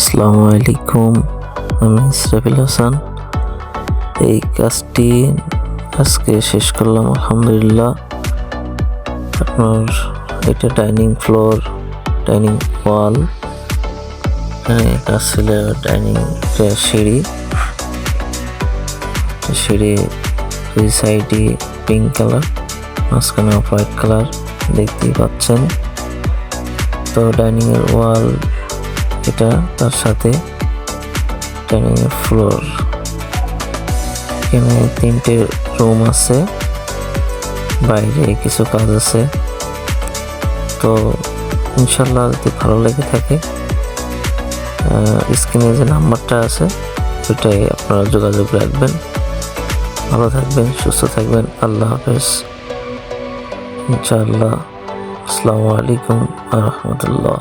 আসসালামু আলাইকুম, আমি ইসরাফিল হাসান। এই কাজটি আজকে শেষ করলাম, আলহামদুলিল্লাহ। আপনার এটা ডাইনিং ফ্লোর, ডাইনিং ওয়াল। কাজ ছিল ডাইনিং সিঁড়ি। সিঁড়ি দুই সাইডে পিঙ্ক কালার, মাঝখানে হোয়াইট কালার, দেখতেই পাচ্ছেন। তো ডাইনিং এর ওয়াল এটা তার সাথে ফ্লোর এখানে তিনটে রুম আছে, বাইরে কিছু কাজ আছে। তো ইনশাল্লাহ যদি ভালো লেগে থাকে স্ক্রিনে যে নাম্বারটা আছে, ওইটাই আপনারা যোগাযোগ রাখবেন। ভালো থাকবেন, সুস্থ থাকবেন, আল্লাহ হাফেজ। ইনশাআল্লাহ আসসালামু আলাইকুম রহমতুল্লাহ।